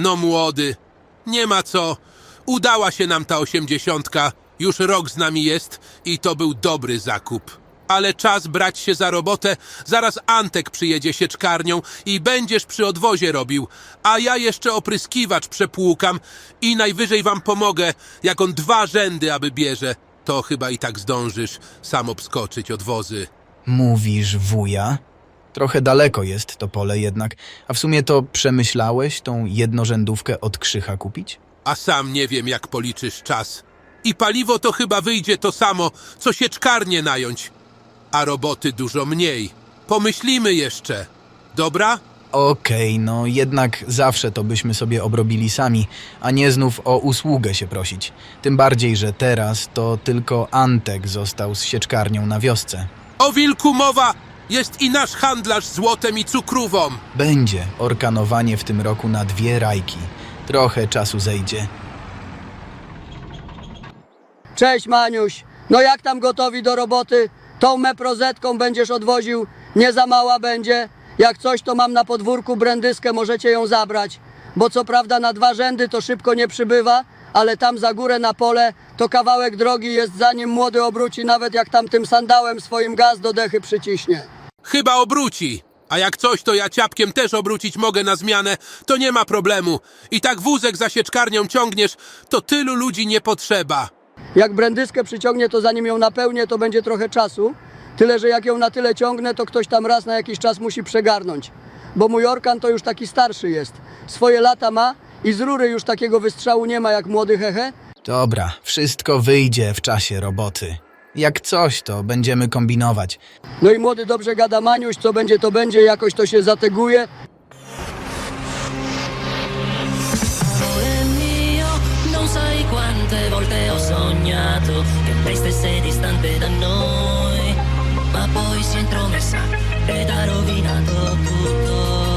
No młody, nie ma co. Udała się nam ta osiemdziesiątka. Już rok z nami jest i to był dobry zakup. Ale czas brać się za robotę. Zaraz Antek przyjedzie sieczkarnią i będziesz przy odwozie robił. A ja jeszcze opryskiwacz przepłukam i najwyżej wam pomogę, jak on dwa rzędy aby bierze. To chyba i tak zdążysz sam obskoczyć odwozy. Mówisz wuja? Trochę daleko jest to pole jednak, a w sumie to przemyślałeś tą jednorzędówkę od krzycha kupić? a sam nie wiem, jak policzysz czas. I paliwo to chyba wyjdzie to samo, co sieczkarnię nająć, a roboty dużo mniej. Pomyślimy jeszcze. Dobra? Okej, no jednak zawsze to byśmy sobie obrobili sami, a nie znów o usługę się prosić. Tym bardziej, że teraz to tylko Antek został z sieczkarnią na wiosce. O wilku mowa! Jest i nasz handlarz złotem i cukrówą. Będzie orkanowanie w tym roku na dwie rajki. Trochę czasu zejdzie. Cześć Maniuś. No jak tam gotowi do roboty? Tą meprozetką będziesz odwoził, nie za mała będzie. Jak coś to mam na podwórku brędyskę, możecie ją zabrać. Bo co prawda na dwa rzędy to szybko nie przybywa, ale tam za górę na pole to kawałek drogi jest zanim młody obróci, nawet jak tam tym sandałem swoim gaz do dechy przyciśnie. Chyba obróci. A jak coś, to ja ciapkiem też obrócić mogę na zmianę, to nie ma problemu. I tak wózek za sieczkarnią ciągniesz, to tylu ludzi nie potrzeba. Jak brędyskę przyciągnie, to zanim ją napełnię, to będzie trochę czasu. Tyle, że jak ją na tyle ciągnę, to ktoś tam raz na jakiś czas musi przegarnąć. Bo mój orkan to już taki starszy jest. Swoje lata ma i z rury już takiego wystrzału nie ma jak młody hehe. Dobra, wszystko wyjdzie w czasie roboty. Jak coś, to będziemy kombinować. No i młody dobrze gada Maniuś, co będzie to będzie, jakoś to się zateguje. Amore mio, non sai quante volte ho sognato che lei stesse distante da noi, ma poi si è intromessa ed ha rovinato tutto.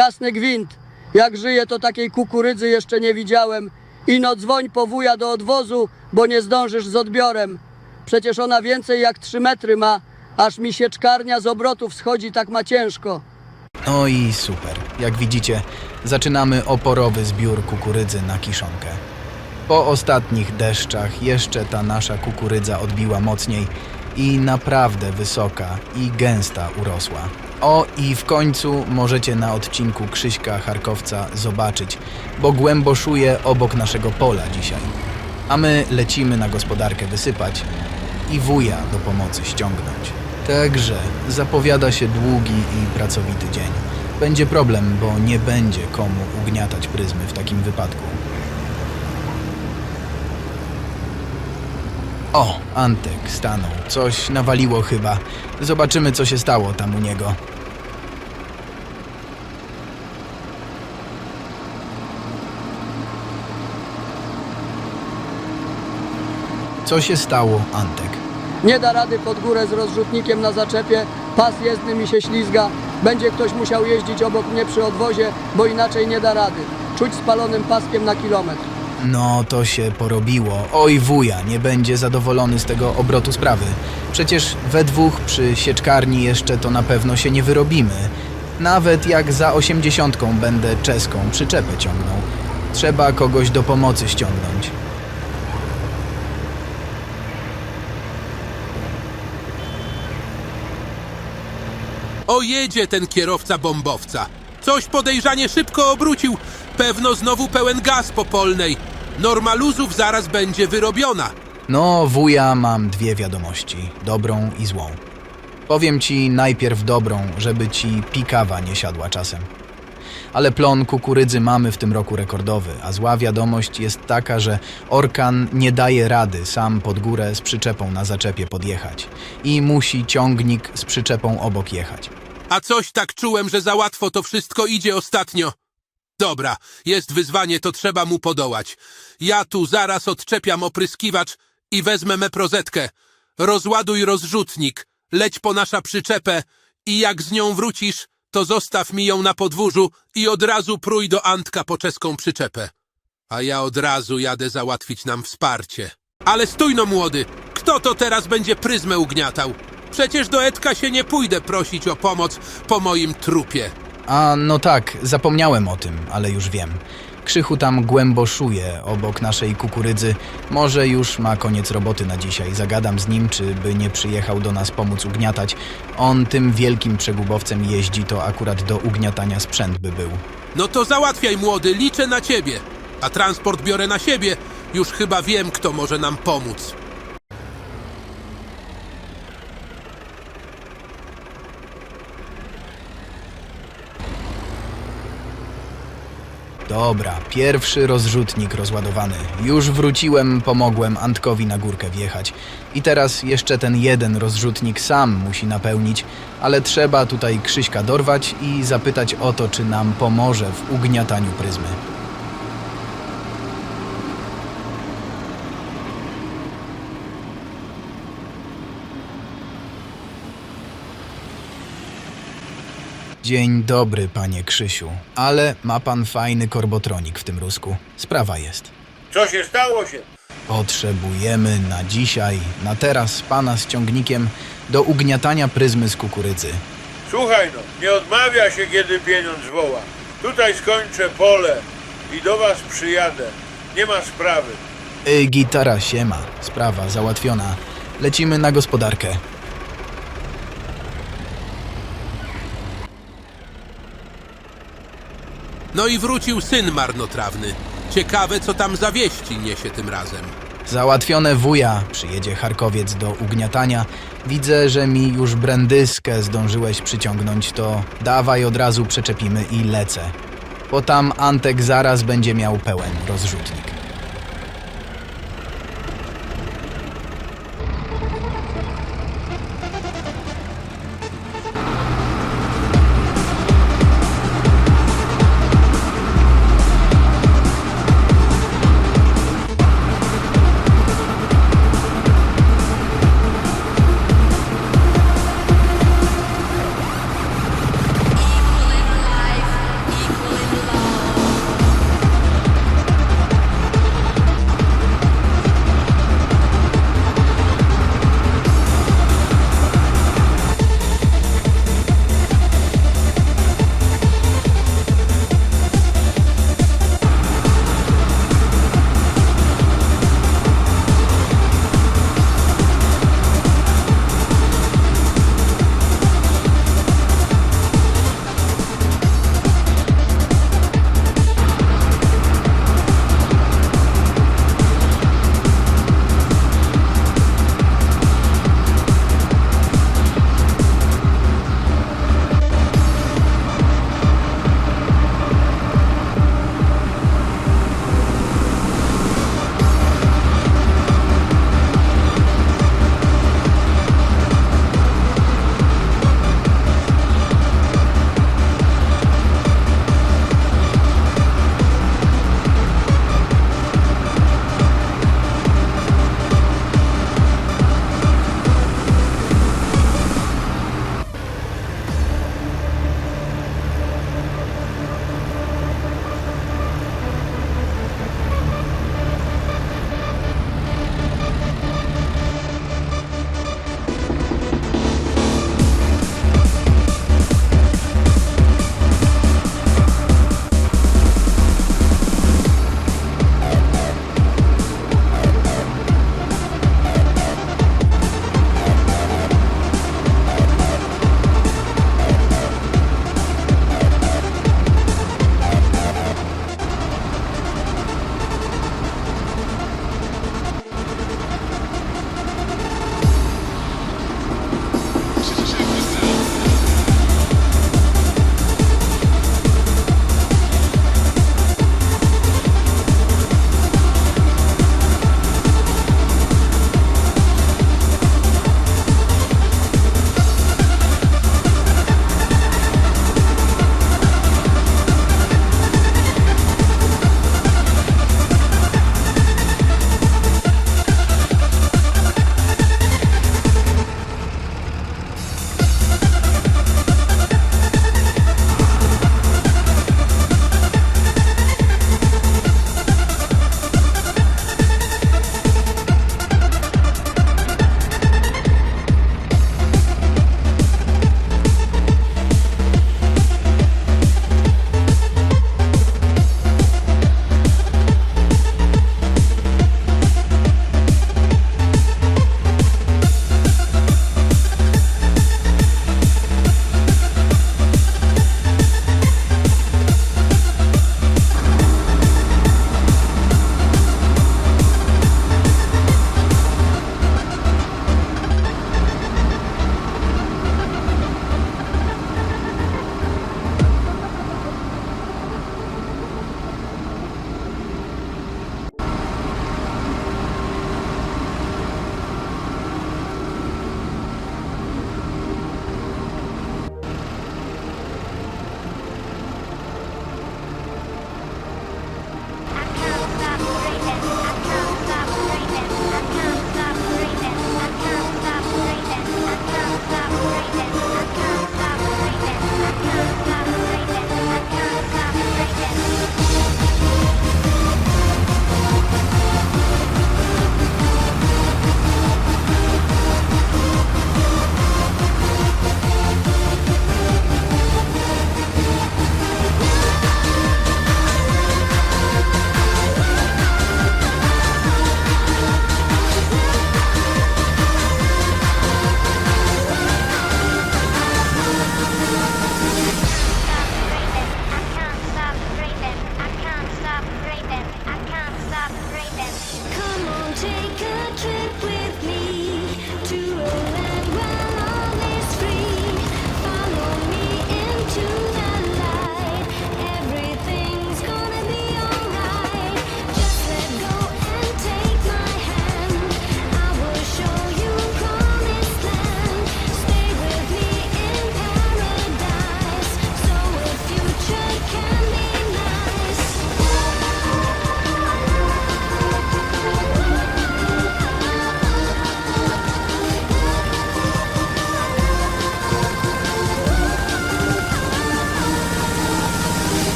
Jasny gwint. Jak żyje, to takiej kukurydzy jeszcze nie widziałem. Ino dzwoń po wuja do odwozu, bo nie zdążysz z odbiorem. Przecież ona więcej jak 3 metry ma, aż mi sieczkarnia z obrotów schodzi, tak ma ciężko. No i super. Jak widzicie, zaczynamy oporowy zbiór kukurydzy na kiszonkę. Po ostatnich deszczach jeszcze ta nasza kukurydza odbiła mocniej i naprawdę wysoka i gęsta urosła. O i w końcu możecie na odcinku Krzyśka Charkowca zobaczyć, bo głęboszuje obok naszego pola dzisiaj. A my lecimy na gospodarkę wysypać i wuja do pomocy ściągnąć. Także zapowiada się długi i pracowity dzień. Będzie problem, bo nie będzie komu ugniatać pryzmy w takim wypadku. O, Antek stanął. Coś nawaliło chyba. Zobaczymy, co się stało tam u niego. Co się stało, Antek? Nie da rady pod górę z rozrzutnikiem na zaczepie, pas jezdny mi się ślizga. Będzie ktoś musiał jeździć obok mnie przy odwozie, bo inaczej nie da rady. Czuć spalonym paskiem na kilometr. No, to się porobiło. Oj, wuja, nie będzie zadowolony z tego obrotu sprawy. Przecież we dwóch przy sieczkarni jeszcze to na pewno się nie wyrobimy. Nawet jak za osiemdziesiątką będę czeską przyczepę ciągnął. Trzeba kogoś do pomocy ściągnąć. O jedzie ten kierowca bombowca. Coś podejrzanie szybko obrócił. Pewno znowu pełen gaz po polnej. Norma luzów zaraz będzie wyrobiona. No, wuja, mam dwie wiadomości: dobrą i złą. Powiem ci najpierw dobrą, żeby ci pikawa nie siadła czasem. Ale plon kukurydzy mamy w tym roku rekordowy, a zła wiadomość jest taka, że Orkan nie daje rady sam pod górę z przyczepą na zaczepie podjechać i musi ciągnik z przyczepą obok jechać. A coś tak czułem, że za łatwo to wszystko idzie ostatnio. Dobra, jest wyzwanie, to trzeba mu podołać. Ja tu zaraz odczepiam opryskiwacz i wezmę meprozetkę. Rozładuj rozrzutnik, leć po nasza przyczepę i jak z nią wrócisz, to zostaw mi ją na podwórzu i od razu prój do Antka po czeską przyczepę. A ja od razu jadę załatwić nam wsparcie. Ale stój no młody, kto to teraz będzie pryzmę ugniatał? Przecież do Edka się nie pójdę prosić o pomoc po moim trupie. A no tak, zapomniałem o tym, ale już wiem. Krzychu tam głęboszuje obok naszej kukurydzy. Może już ma koniec roboty na dzisiaj. Zagadam z nim, czy by nie przyjechał do nas pomóc ugniatać. On tym wielkim przegubowcem jeździ, to akurat do ugniatania sprzęt by był. No to załatwiaj młody, liczę na ciebie. A transport biorę na siebie. Już chyba wiem, kto może nam pomóc. Dobra, pierwszy rozrzutnik rozładowany. Już wróciłem, pomogłem Antkowi na górkę wjechać. I teraz jeszcze ten jeden rozrzutnik sam musi napełnić, ale trzeba tutaj Krzyśka dorwać i zapytać o to, czy nam pomoże w ugniataniu pryzmy. Dzień dobry, panie Krzysiu. Ale ma pan fajny korbotronik w tym rusku. Sprawa jest. Co się stało się? Potrzebujemy na dzisiaj, na teraz pana z ciągnikiem do ugniatania pryzmy z kukurydzy. Słuchaj no, nie odmawia się, kiedy pieniądz woła. Tutaj skończę pole i do was przyjadę. Nie ma sprawy. Y, gitara siema, sprawa załatwiona. Lecimy na gospodarkę. No i wrócił syn marnotrawny. Ciekawe, co tam za wieści niesie tym razem. Załatwione wuja, przyjedzie Charkowiec do ugniatania. Widzę, że mi już brędyskę zdążyłeś przyciągnąć, to dawaj od razu przeczepimy i lecę. Bo tam Antek zaraz będzie miał pełen rozrzutnik.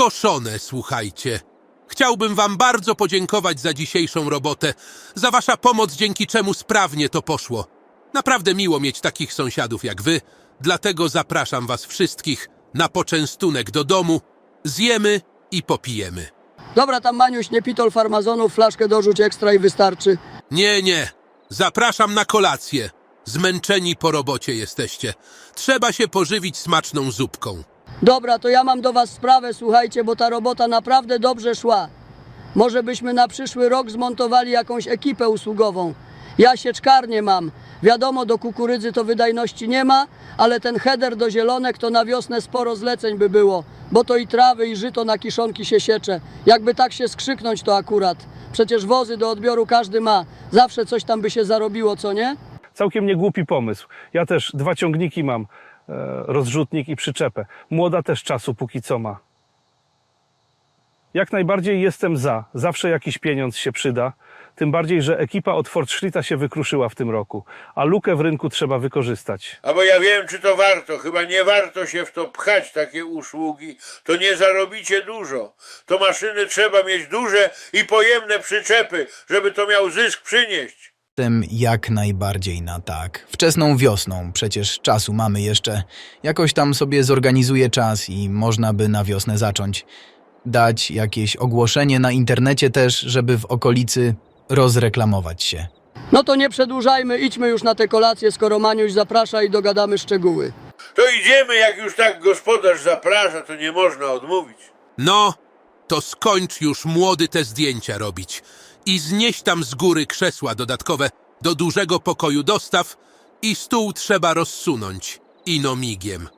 Skoszone, słuchajcie. Chciałbym wam bardzo podziękować za dzisiejszą robotę, za wasza pomoc, dzięki czemu sprawnie to poszło. Naprawdę miło mieć takich sąsiadów jak wy, dlatego zapraszam was wszystkich na poczęstunek do domu. Zjemy i popijemy. Dobra, tam Maniuś, nie pitol farmazonów, flaszkę dorzuć ekstra i wystarczy. Nie, nie. Zapraszam na kolację. Zmęczeni po robocie jesteście. Trzeba się pożywić smaczną zupką. Dobra, to ja mam do was sprawę, słuchajcie, bo ta robota naprawdę dobrze szła. Może byśmy na przyszły rok zmontowali jakąś ekipę usługową. Ja sieczkarnię mam. Wiadomo, do kukurydzy to wydajności nie ma, ale ten header do zielonek to na wiosnę sporo zleceń by było, bo to i trawy i żyto na kiszonki się siecze. Jakby tak się skrzyknąć to akurat. Przecież wozy do odbioru każdy ma. Zawsze coś tam by się zarobiło, co nie? Całkiem niegłupi pomysł. Ja też dwa ciągniki mam, rozrzutnik i przyczepę. Młoda też czasu póki co ma. Jak najbardziej jestem za. Zawsze jakiś pieniądz się przyda. Tym bardziej, że ekipa od Fort Schlitta się wykruszyła w tym roku, a lukę w rynku trzeba wykorzystać. A bo ja wiem, czy to warto. Chyba nie warto się w to pchać, takie usługi. To nie zarobicie dużo. To maszyny trzeba mieć duże i pojemne przyczepy, żeby to miał zysk przynieść. Jestem jak najbardziej na tak. Wczesną wiosną, przecież czasu mamy jeszcze. Jakoś tam sobie zorganizuję czas i można by na wiosnę zacząć. Dać jakieś ogłoszenie na internecie też, żeby w okolicy rozreklamować się. No to nie przedłużajmy, idźmy już na tę kolację, skoro Maniuś zaprasza i dogadamy szczegóły. To idziemy, jak już tak gospodarz zaprasza, to nie można odmówić. No, to skończ już młody te zdjęcia robić i znieś tam z góry krzesła dodatkowe do dużego pokoju dostaw i stół trzeba rozsunąć. Ino migiem.